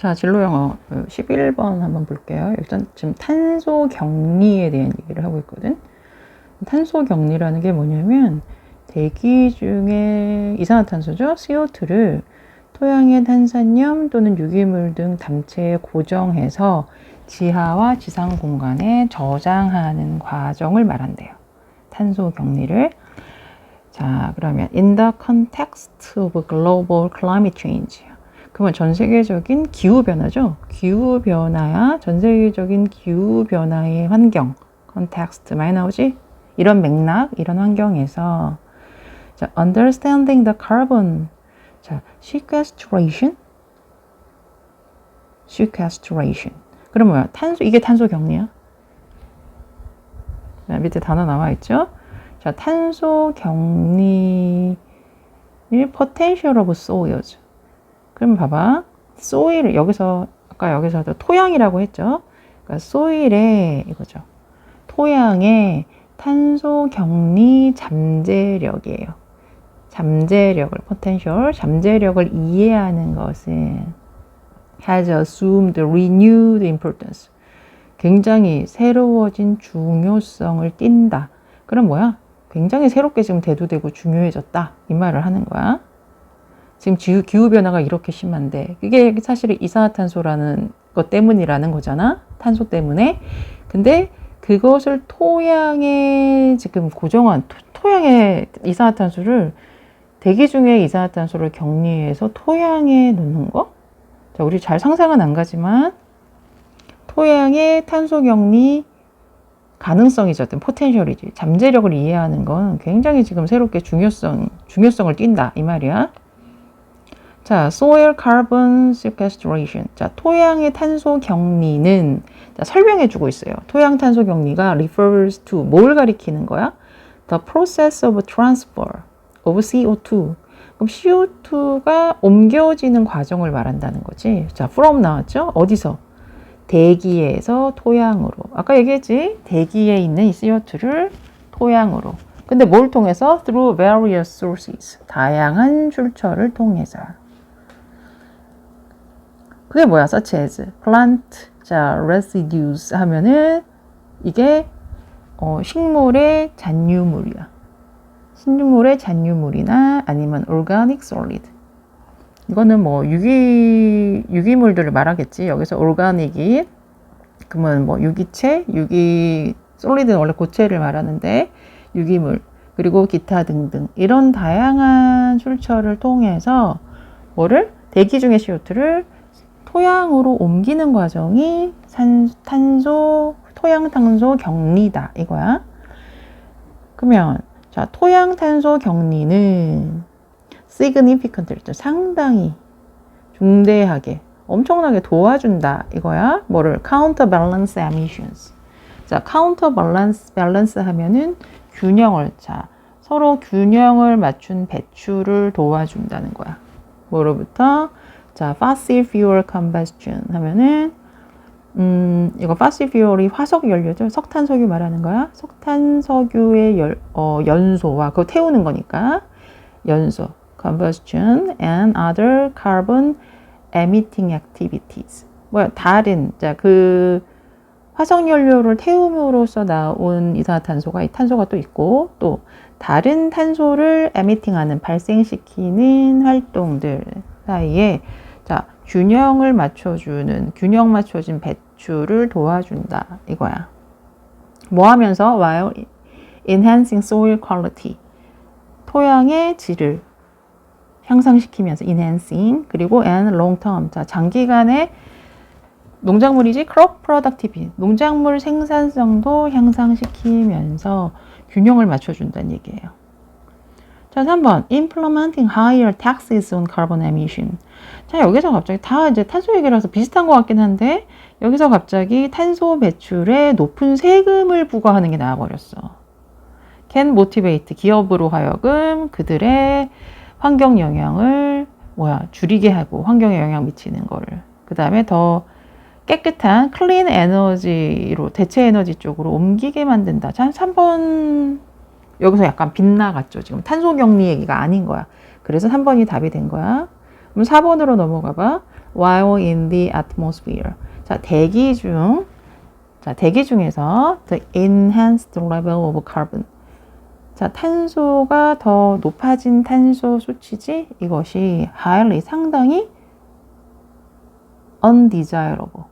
자, 진로 영어 11번 한번 볼게요. 일단 지금 탄소 격리에 대한 얘기를 하고 있거든. 탄소 격리라는 게 뭐냐면 대기 중에 이산화탄소죠. CO2를 토양의 탄산염 또는 유기물 등 담체에 고정해서 지하와 지상 공간에 저장하는 과정을 말한대요. 탄소 격리를. 자, 그러면 in the context of global climate change. 그러면 전 세계적인 기후 변화죠. 기후 변화야 전 세계적인 기후 변화의 환경, 컨텍스트 많이 나오지? 이런 맥락, 이런 환경에서 자, understanding the carbon 자, sequestration sequestration 그럼 뭐야? 탄소 이게 탄소 격리야? 자, 밑에 단어 나와 있죠? 자, 탄소 격리의 potential of soils 그럼 봐봐. 소일 여기서 아까 여기서도 토양이라고 했죠. 그러니까 소일에 이거죠. 토양의 탄소 격리 잠재력이에요. 잠재력을 potential 잠재력을 이해하는 것은 has assumed renewed importance. 굉장히 새로워진 중요성을 띈다. 그럼 뭐야? 굉장히 새롭게 지금 대두되고 중요해졌다. 이 말을 하는 거야. 지금 기후 변화가 이렇게 심한데 그게 사실 이산화탄소라는 것 때문이라는 거잖아. 탄소 때문에. 근데 그것을 토양에 지금 고정한 토, 양에 이산화탄소를 대기 중에 이산화탄소를 격리해서 토양에 넣는 거? 자, 우리 잘 상상은 안 가지만 토양의 탄소 격리 가능성이죠. 어떤 포텐셜이지. 잠재력을 이해하는 건 굉장히 지금 새롭게 중요성, 중요성을 띈다. 이 말이야. 자, soil carbon sequestration. 자, 토양의 탄소 격리는 자, 설명해 주고 있어요. 토양 탄소 격리가 refers to 뭘 가리키는 거야? The process of transfer of CO2. 그럼 CO2가 옮겨지는 과정을 말한다는 거지. 자, from 나왔죠? 어디서? 대기에서 토양으로. 아까 얘기했지? 대기에 있는 이 CO2를 토양으로. 근데 뭘 통해서? Through various sources. 다양한 출처를 통해서. 그게 뭐야? such as plant, 자, residues 하면은 이게 어, 식물의 잔유물이야. 식물의 잔유물이나 아니면 organic solid. 이거는 뭐 유기 유기물들을 말하겠지. 여기서 organic이 그러면 뭐 유기체, 유기 솔리드는 원래 고체를 말하는데 유기물 그리고 기타 등등 이런 다양한 출처를 통해서 뭐를 대기 중의 CO2를 토양으로 옮기는 과정이 산, 탄소, 토양 탄소 격리다. 이거야. 그러면, 자, 토양 탄소 격리는 significant, 상당히 중대하게, 엄청나게 도와준다. 이거야. 뭐를? counterbalance emissions. 자, counterbalance balance 하면은 균형을, 자, 서로 균형을 맞춘 배출을 도와준다는 거야. 뭐로부터? 자, fossil fuel combustion 하면은 음, 이거 fossil fuel이 화석 연료죠. 석탄 석유 말하는 거야. 석탄 석유의 열, 어, 연소와 그거 태우는 거니까 연소 combustion and other carbon emitting activities. 뭐야? 다른 자, 그 화석 연료를 태움으로써 나온 이산화탄소가 이 탄소가 또 있고 또 다른 탄소를 에미팅하는 발생시키는 활동들 사이에 자, 균형을 맞춰주는, 균형 맞춰진 배출을 도와준다. 이거야. 뭐 하면서? while enhancing soil quality. 토양의 질을 향상시키면서 enhancing 그리고 and long term 자 장기간의 농작물이지 crop productivity 농작물 생산성도 향상시키면서 균형을 맞춰준다는 얘기예요. 자, 3번. implementing higher taxes on carbon emission. 자, 여기서 갑자기 다 이제 탄소 얘기라서 비슷한 것 같긴 한데, 여기서 갑자기 탄소 배출에 높은 세금을 부과하는 게 나와버렸어. can motivate 기업으로 하여금 그들의 환경 영향을 뭐야 줄이게 하고 환경에 영향 미치는 거를 그 다음에 더 깨끗한 클린 에너지로 대체 에너지 쪽으로 옮기게 만든다. 자, 3번 여기서 약간 빗나갔죠. 지금 탄소 격리 얘기가 아닌 거야. 그래서 3번이 답이 된 거야. 그럼 4번으로 넘어가 봐. while in the atmosphere. 자, 대기 중 자, 대기 중에서 the enhanced level of carbon. 자, 탄소가 더 높아진 탄소 수치지 이것이 highly 상당히 undesirable.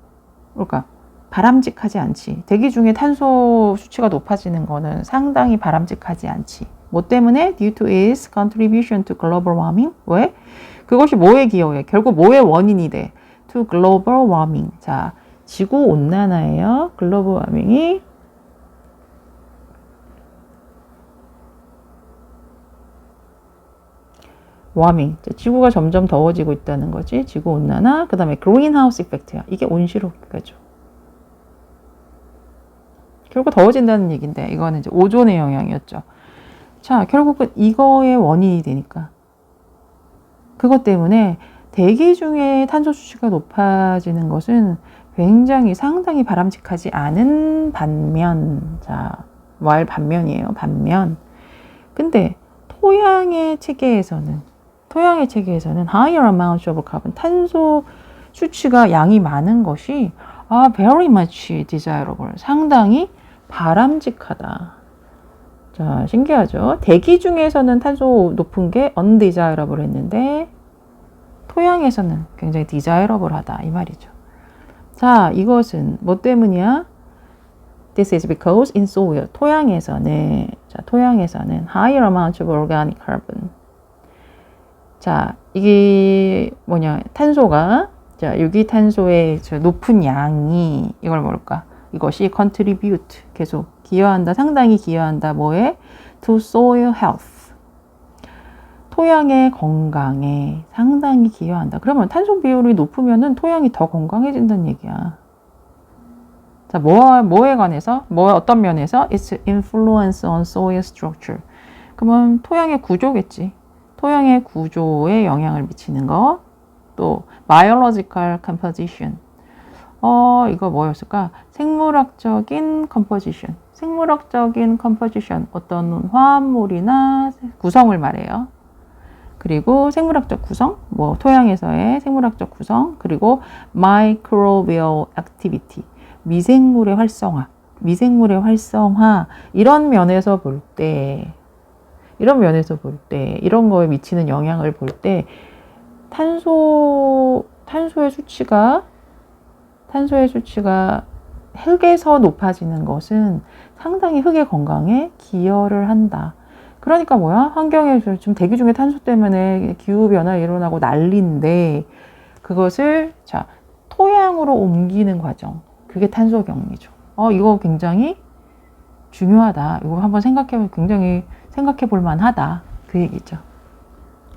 그러니까 바람직하지 않지. 대기 중에 탄소 수치가 높아지는 거는 상당히 바람직하지 않지. 뭐 때문에? due to its contribution to global warming. 왜? 그것이 뭐에 기여해? 결국 뭐의 원인이 돼? to global warming. 자, 지구 온난화예요. 글로벌 워밍이 워밍. 지구가 점점 더워지고 있다는 거지. 지구 온난화. 그다음에 그린하우스 이펙트야. 이게 온실효과죠. 결국 더워진다는 얘기인데 이거는 이제 오존의 영향이었죠. 자, 결국은 이거의 원인이 되니까 그것 때문에 대기 중에 탄소 수치가 높아지는 것은 굉장히 상당히 바람직하지 않은 반면, 자, 말 반면이에요. 반면. 근데 토양의 체계에서는 토양의 체계에서는 higher amount of carbon 탄소 수치가 양이 많은 것이 아, very much desirable. 상당히 바람직하다. 자, 신기하죠? 대기 중에서는 탄소 높은 게 undesirable 했는데 토양에서는 굉장히 desirable 하다. 이 말이죠. 자, 이것은 뭐 때문이야? This is because in soil, 토양에서는, 자, 토양에서는 higher amount of organic carbon. 자, 이게 뭐냐, 탄소가, 자, 유기탄소의 저 높은 양이, 이걸 뭘까? 이것이 contribute, 계속 기여한다, 상당히 기여한다, 뭐에? to soil health. 토양의 건강에 상당히 기여한다. 그러면 탄소 비율이 높으면은 토양이 더 건강해진다는 얘기야. 자, 뭐, 뭐에 관해서? 뭐, 어떤 면에서? It's influence on soil structure. 그러면 토양의 구조겠지. 토양의 구조에 영향을 미치는 거. 또, biological composition. 어, 이거 뭐였을까? 생물학적인 composition. 생물학적인 composition. 어떤 화합물이나 구성을 말해요. 그리고 생물학적 구성, 뭐 토양에서의 생물학적 구성, 그리고 microbial activity, 미생물의 활성화, 미생물의 활성화 이런 면에서 볼 때, 이런 면에서 볼 때, 이런 거에 미치는 영향을 볼 때, 탄소 탄소의 수치가 탄소의 수치가 흙에서 높아지는 것은 상당히 흙의 건강에 기여를 한다. 그러니까 뭐야? 환경에 지금 대기 중에 탄소 때문에 기후 변화 일어나고 난리인데 그것을 자 토양으로 옮기는 과정. 그게 탄소 격리죠. 어 이거 굉장히 중요하다. 이거 한번 생각해 굉장히 생각해 볼 만하다. 그 얘기죠.